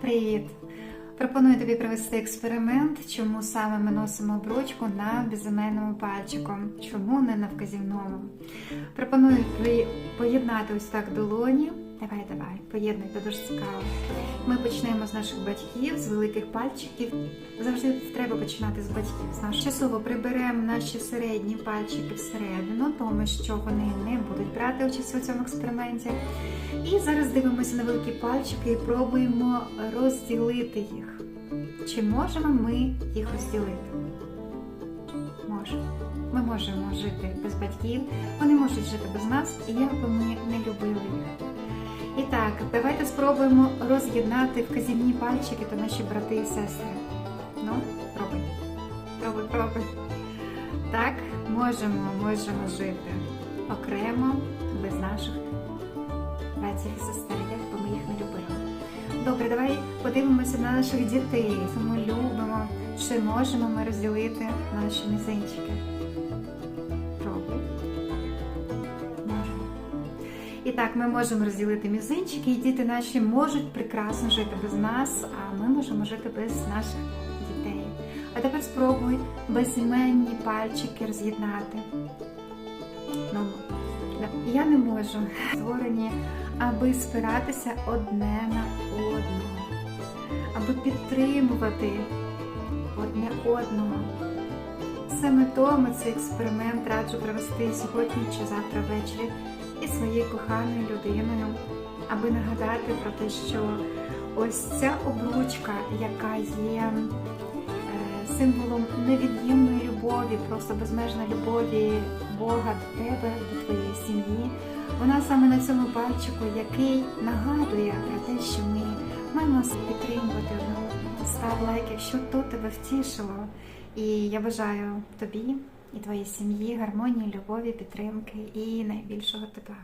Привіт! Пропоную тобі провести експеримент, чому саме ми носимо обручку на безіменному пальчику, чому не на вказівному. Пропоную поєднати ось так долоні. Давай, давай, поєднуй, це дуже цікаво. Ми почнемо з наших батьків, з великих пальчиків. Завжди треба починати з батьків. З. Часово приберемо наші середні пальчики всередину, тому що вони не будуть брати участь у цьому експерименті. І зараз дивимося на великі пальчики і пробуємо розділити їх. Чи можемо ми їх розділити? Можемо. Ми можемо жити без батьків, вони можуть жити без нас, і як би ми не любили їх. І так, давайте спробуємо роз'єднати вказівні пальчики та наші брати і сестри. Ну, пробуй. Пробуй, пробуй. Так, можемо, можемо жити окремо, без наших братів і сестер, як би ми їх не любили. Добре, давай подивимося на наших дітей. Що ми любимо, чи можемо ми розділити наші мізинчики. І так, ми можемо розділити мізинчики, і діти наші можуть прекрасно жити без нас, а ми можемо жити без наших дітей. А тепер спробуй безіменні пальчики роз'єднати. Ну, я не можу. Створені, аби спиратися одне на одного, аби підтримувати одне одного. Саме тому цей експеримент раджу провести сьогодні чи завтра ввечері із своєю коханою людиною, аби нагадати про те, що ось ця обручка, яка є е, символом невід'ємної любові, просто безмежної любові Бога до тебе, до твоєї сім'ї, вона саме на цьому пальчику, який нагадує про те, що ми маємо підтримувати одного. Став лайк, якщо то тебе втішило. І я бажаю тобі і твоїй сім'ї гармонії, любові, підтримки і найбільшого тепла.